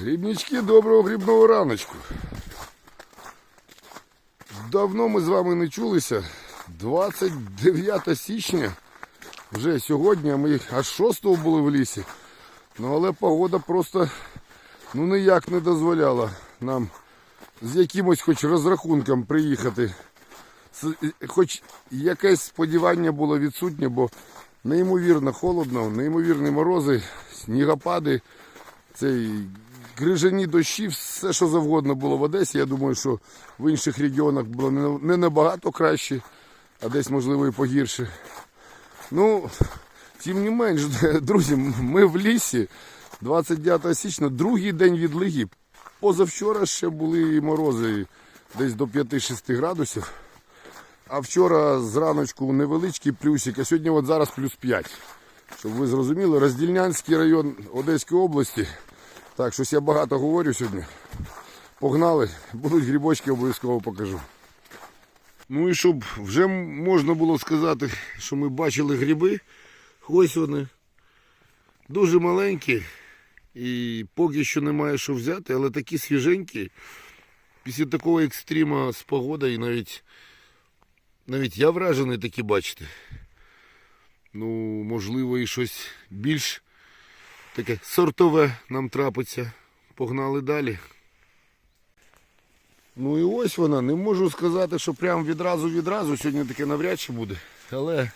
Грібнички, доброго грібного раночку. Давно ми з вами не чулися. 29 січня. Вже сьогодні, а ми аж 6 були в лісі. Ну але погода просто ну ніяк не дозволяла нам з якимось хоч розрахунком приїхати. Хоч якесь сподівання було відсутнє, бо неймовірно холодно, неймовірні морози, снігопади, цей крижані дощі, все що завгодно було в Одесі. Я думаю, що в інших регіонах було не- набагато краще, а десь можливо і погірше. Ну, тим не менш, друзі, ми в лісі 29 січня, другий день відлиги. Позавчора ще були морози десь до 5-6 градусів. А вчора зраночку невеличкий плюсик, а сьогодні от зараз плюс 5. Щоб ви зрозуміли, Роздільнянський район Одеської області. Так, щось я багато говорю сьогодні. Погнали, будуть грибочки, обов'язково покажу. Ну і щоб вже можна було сказати, що ми бачили гриби. Ось вони. Дуже маленькі. І поки що немає що взяти, але такі свіженькі. Після такого екстрима з погодою навіть, навіть я вражений такі бачити. Ну, можливо, і щось більш таке сортове нам трапиться. Погнали далі. Ну і ось вона. Не можу сказати, що прям відразу відразу сьогодні таке навряд чи буде. Але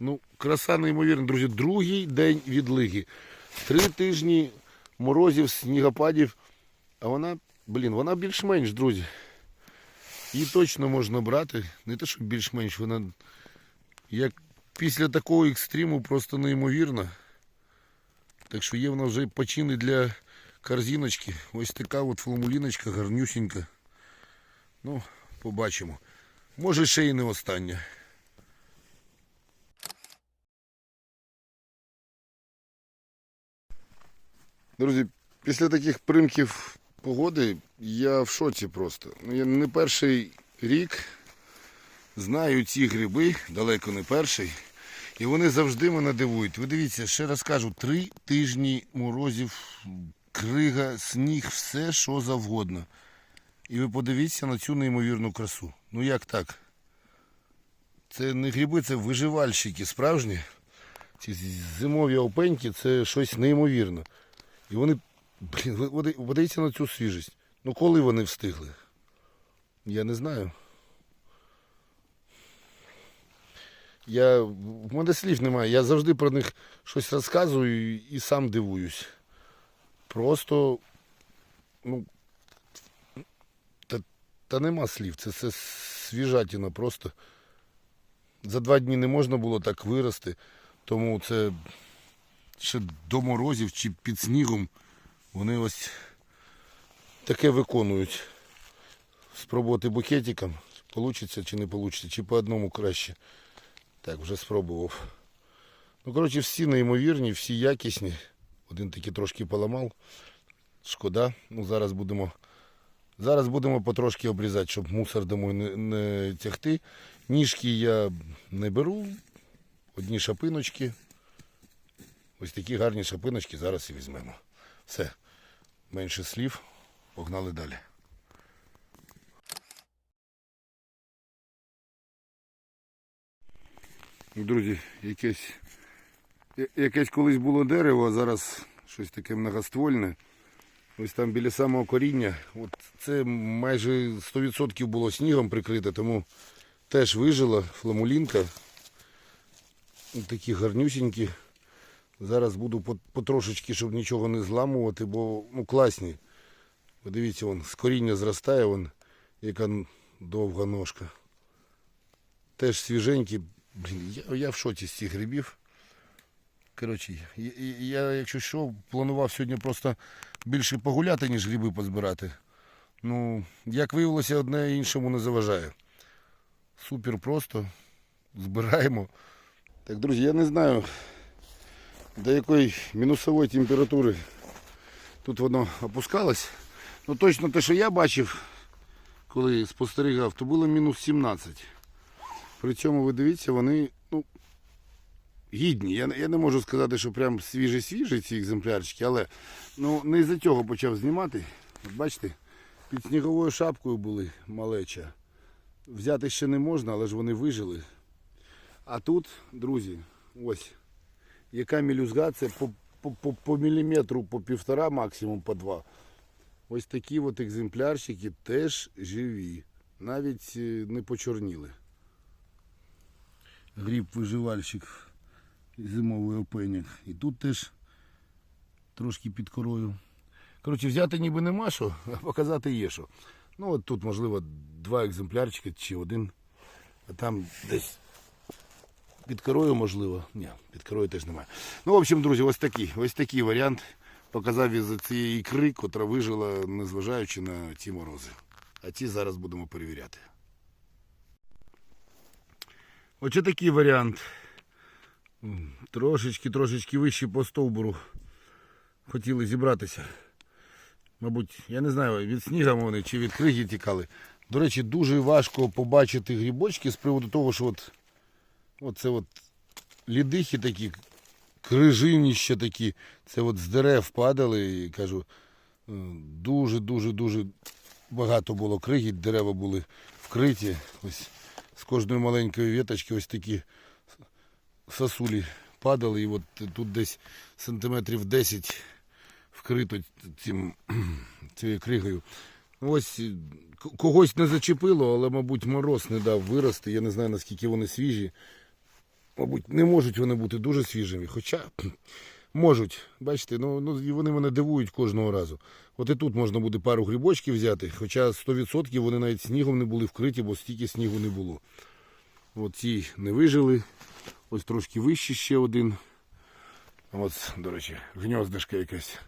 ну, краса неймовірна, друзі. Другий день відлиги. Три тижні морозів, снігопадів. А вона, блін, вона більш-менш, друзі. Її точно можна брати. Не те, що більш-менш, вона як після такого екстриму просто неймовірна. Так що є вона вже почини для корзиночки. Ось така от фламуліночка, гарнюсінька. Ну, побачимо. Може ще і не остання. Друзі, після таких примків погоди я в шоці просто. Ну, Я не перший рік знаю ці гриби, далеко не перший. І вони завжди мене дивують. Ви дивіться, ще раз кажу, три тижні морозів, крига, сніг, все що завгодно. І ви подивіться на цю неймовірну красу. Ну як так? Це не гриби, це виживальщики справжні. Ці зимові опеньки це щось неймовірне. І вони, блін, ви- подивіться на цю свіжість. Ну коли вони встигли? Я не знаю. Я, в мене слів немає. Я завжди про них щось розказую і, сам дивуюсь. Просто, ну, та, та нема слів. Це, це свіжатіна просто. За два дні не можна було так вирости. Тому це ще до морозів чи під снігом вони ось таке виконують. Спробувати букетиком. Получиться чи не получиться, чи по одному краще. Так, вже спробував. Ну, коротше, всі неймовірні, всі якісні. Один таки трошки поламав. Шкода. Ну, зараз будемо. Зараз будемо потрошки обрізати, щоб мусор домой не, не тягти. Ніжки я не беру. Одні шапиночки. Ось такі гарні шапиночки зараз і візьмемо. Все. Менше слів. Погнали далі. Друзі, якесь, якесь колись було дерево, а зараз щось таке многоствольне. Ось там біля самого коріння. От це майже 100% було снігом прикрите, тому теж вижила фламулінка. Такі гарнюсінькі. Зараз буду потрошечки, щоб нічого не зламувати, бо ну, класні. Подивіться, вон, з коріння зростає, вон, яка довга ножка. Теж свіженькі. Блін, я, я в шоці з цих грибів. Коротше, я, я, якщо що, планував сьогодні просто більше погуляти, ніж гриби позбирати. Ну, як виявилося, одне іншому не заважає. Супер просто. Збираємо. Так, друзі, я не знаю, до якої мінусової температури тут воно опускалось. Ну точно те, що я бачив, коли спостерігав, то було мінус 17. При цьому ви дивіться, вони ну, гідні. Я, я не можу сказати, що прям свіжі-свіжі ці екземплярчики, але ну, не з-за цього почав знімати. От бачите, під сніговою шапкою були малеча. Взяти ще не можна, але ж вони вижили. А тут, друзі, ось, яка мілюзга, це по, по, по, по міліметру, по півтора, максимум по два. Ось такі от екземплярчики теж живі. Навіть е, не почорніли. Гріб виживальщик зимовий опенік. І тут теж трошки під корою. Коротше, взяти ніби нема що, а показати є що. Ну от тут, можливо, два екземплярчики чи один. А там десь під корою, можливо. Ні, під корою теж немає. Ну, в общем, друзі, ось такий, ось такий варіант показав із цієї ікри, котра вижила, незважаючи на ці морози. А ці зараз будемо перевіряти. Оце такий варіант. Трошечки, трошечки вище по стовбуру хотіли зібратися. Мабуть, я не знаю, від сніга вони чи від криги тікали. До речі, дуже важко побачити грибочки з приводу того, що от, от це от лідихи такі, крижиніща такі, це от з дерев падали і кажу, е, дуже-дуже-дуже багато було криги, дерева були вкриті. Ось з кожної маленької віточки ось такі сосулі падали, і от тут десь сантиметрів 10 вкрито цим, цією кригою. Ось когось не зачепило, але, мабуть, мороз не дав вирости. Я не знаю, наскільки вони свіжі. Мабуть, не можуть вони бути дуже свіжими. Хоча можуть. Бачите, ну, ну вони мене дивують кожного разу. От і тут можна буде пару грибочків взяти, хоча 100% вони навіть снігом не були вкриті, бо стільки снігу не було. От ці не вижили. Ось трошки вище ще один. Ось, до речі, гніздишко якесь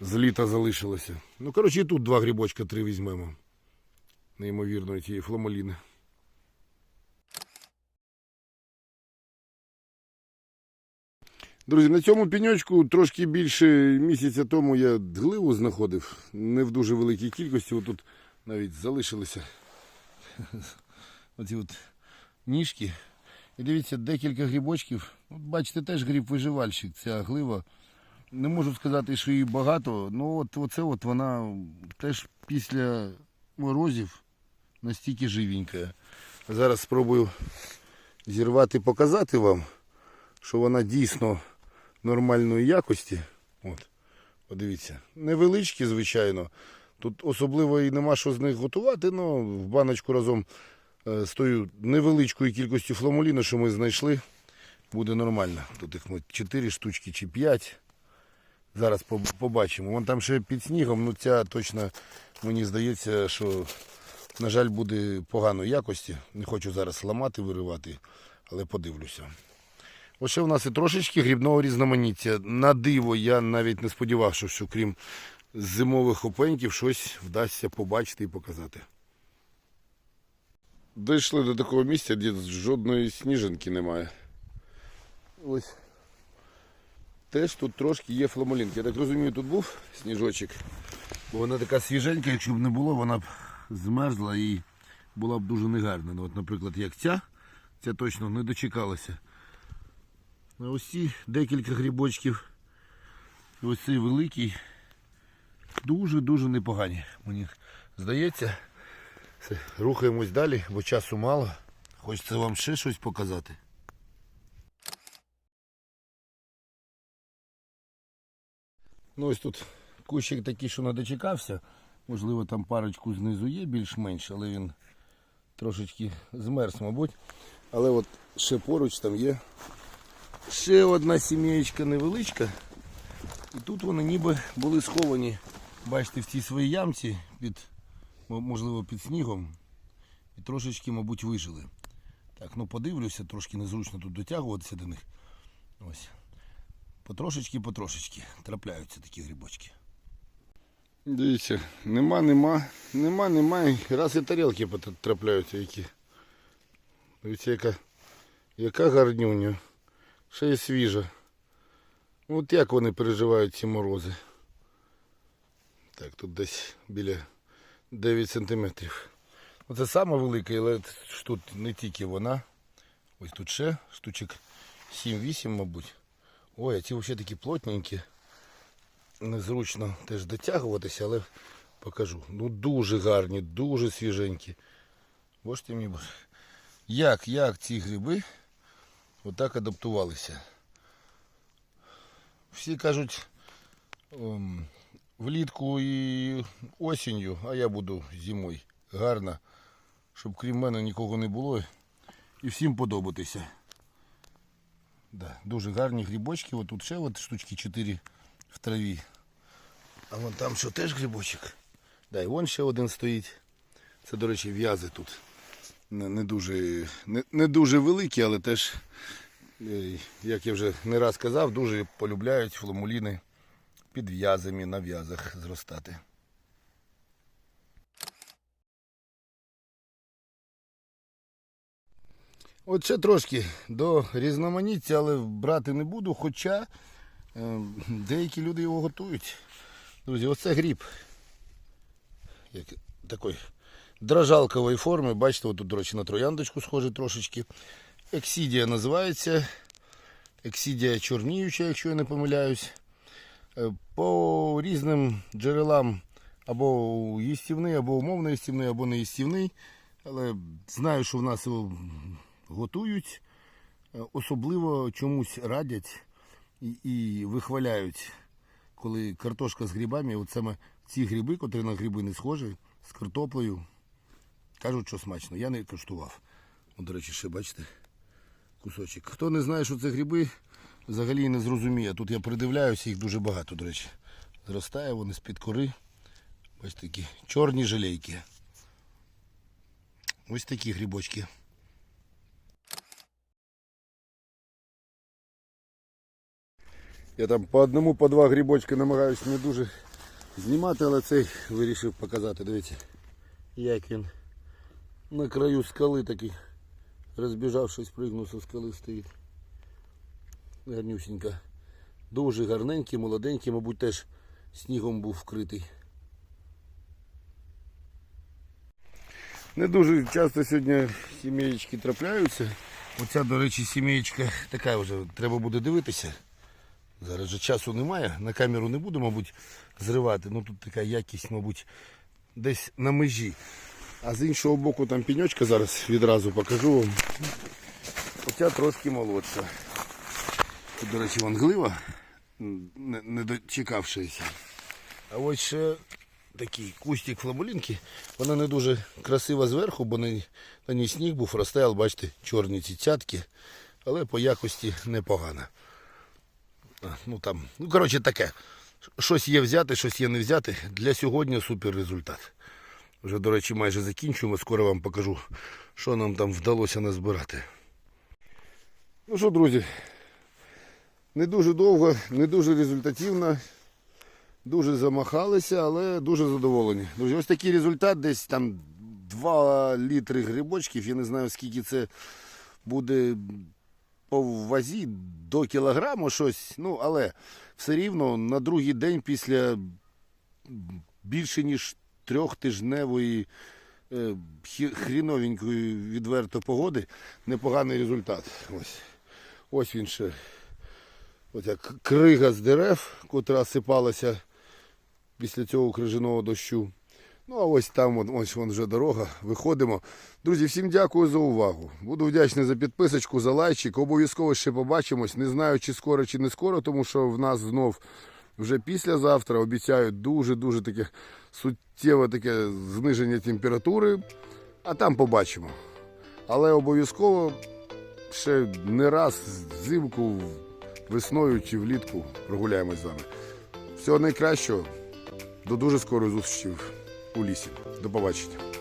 з літа залишилося. Ну, коротше, і тут два грибочка три візьмемо. Неймовірно, тієї фламоліни. Друзі, на цьому пеньочку трошки більше місяця тому я гливу знаходив. Не в дуже великій кількості. Отут навіть залишилися оці от ніжки. І дивіться, декілька грибочків. От бачите, теж гриб виживальщик, ця глива. Не можу сказати, що її багато, але от оце от вона теж після морозів настільки живенька. Зараз спробую зірвати, показати вам, що вона дійсно нормальної якості. От, подивіться. Невеличкі, звичайно. Тут особливо і нема що з них готувати, але в баночку разом е, з тою невеличкою кількістю фламуліну, що ми знайшли, буде нормально. Тут їх ми 4 штучки чи 5. Зараз побачимо. Вон там ще під снігом, ну ця точно мені здається, що, на жаль, буде поганої якості. Не хочу зараз ламати, виривати, але подивлюся. Ще в нас і трошечки грібного різноманіття. На диво я навіть не сподівався, що крім зимових опеньків щось вдасться побачити і показати. Дійшли до такого місця, де жодної сніжинки немає. Ось. Теж тут трошки є фламолінки. Я так розумію, тут був сніжочок. Бо вона така свіженька, якщо б не було, вона б змерзла і була б дуже негарна. Ну, от, наприклад, як ця, ця точно не дочекалася. А ось ці декілька грибочків. Ось цей великий. Дуже-дуже непогані. Мені здається. Все, рухаємось далі, бо часу мало. Хочеться вам ще щось показати. Ну ось тут кущик такий, що не дочекався. Можливо, там парочку знизу є більш-менш, але він трошечки змерз, мабуть. Але от ще поруч там є ще одна сім'єчка невеличка. І тут вони ніби були сховані, бачите, в цій своїй ямці, під, можливо, під снігом. І трошечки, мабуть, вижили. Так, ну подивлюся, трошки незручно тут дотягуватися до них. Ось. Потрошечки, потрошечки трапляються такі грибочки. Дивіться, нема, нема, нема, нема. Раз і тарілки трапляються які. Дивіться, яка, яка гарнюня. Ще й свіжа. От як вони переживають ці морози. Так, тут десь біля 9 сантиметрів. Оце саме але тут не тільки вона. Ось тут ще штучок 7-8, мабуть. Ой, а ці взагалі такі плотненькі. Незручно теж дотягуватися, але покажу. Ну дуже гарні, дуже свіженькі. Мій боже. Як, як ці гриби отак адаптувалися? Всі кажуть ем, влітку і осінню, а я буду зимою. Гарно, щоб крім мене нікого не було і всім подобатися. Да, дуже гарні грибочки. От тут ще от штучки 4 в траві. А вон там що теж грибочок. Да, і вон ще один стоїть. Це, до речі, в'язи тут. Не, дуже, не, не дуже великі, але теж, е, як я вже не раз казав, дуже полюбляють фламуліни під в'язами на в'язах зростати. От ще трошки до різноманіття, але брати не буду, хоча е, деякі люди його готують. Друзі, оце гріб. Як такої дрожалкової форми. Бачите, тут, до речі, на трояндочку схоже трошечки. Ексідія називається. Ексідія чорніюча, якщо я не помиляюсь. Е, По різним джерелам або їстівний, або умовно їстівний, або не їстівний. Але знаю, що в нас його готують, Е, особливо чомусь радять і, і вихваляють, коли картошка з грибами, от саме ці гриби, котрі на гриби не схожі, з картоплею, кажуть, що смачно. Я не коштував. От, до речі, ще бачите, кусочок. Хто не знає, що це гриби, взагалі не зрозуміє. Тут я придивляюся, їх дуже багато, до речі. Зростає вони з-під кори. Ось такі чорні жалейки. Ось такі грибочки. Я там по одному, по два грибочки намагаюся не дуже знімати, але цей вирішив показати. Дивіться, як він на краю скали такий, розбіжавшись, пригнув со скали стоїть. Гарнюсінька. Дуже гарненький, молоденький, мабуть, теж снігом був вкритий. Не дуже часто сьогодні сім'єчки трапляються. Оця, до речі, сім'єчка така вже треба буде дивитися. Зараз же часу немає, на камеру не буду, мабуть, зривати. Ну тут така якість, мабуть, десь на межі. А з іншого боку там піньочка зараз відразу покажу вам. Оця трошки молодша. Тут, до речі, вон глива, не, не дочекавшися. А ось ще такий кустик фламулінки. Вона не дуже красива зверху, бо на, на ній сніг був, розтаяв, бачите, чорні ці цятки, але по якості непогана. Ну там, ну коротше таке. Щось є взяти, щось є не взяти. Для сьогодні супер результат. Вже, до речі, майже закінчуємо. Скоро вам покажу, що нам там вдалося назбирати. Ну що, друзі, не дуже довго, не дуже результативно. Дуже замахалися, але дуже задоволені. Друзі, ось такий результат, десь там 2 літри грибочків. Я не знаю, скільки це буде по вазі до кілограму щось. Ну, але все рівно на другий день після більше ніж трьохтижневої е, хріновенької відверто погоди непоганий результат. Ось, ось він ще. Ось як крига з дерев, котра сипалася після цього крижаного дощу. Ну, а ось там ось вон вже дорога. Виходимо. Друзі, всім дякую за увагу. Буду вдячний за підписочку, за лайчик. Обов'язково ще побачимось. Не знаю, чи скоро, чи не скоро, тому що в нас знов вже післязавтра обіцяють дуже-дуже таке суттєве таке зниження температури. А там побачимо. Але обов'язково ще не раз взимку, весною чи влітку прогуляємось з вами. Всього найкращого. До дуже скорої зустрічі у лісі. До побачення.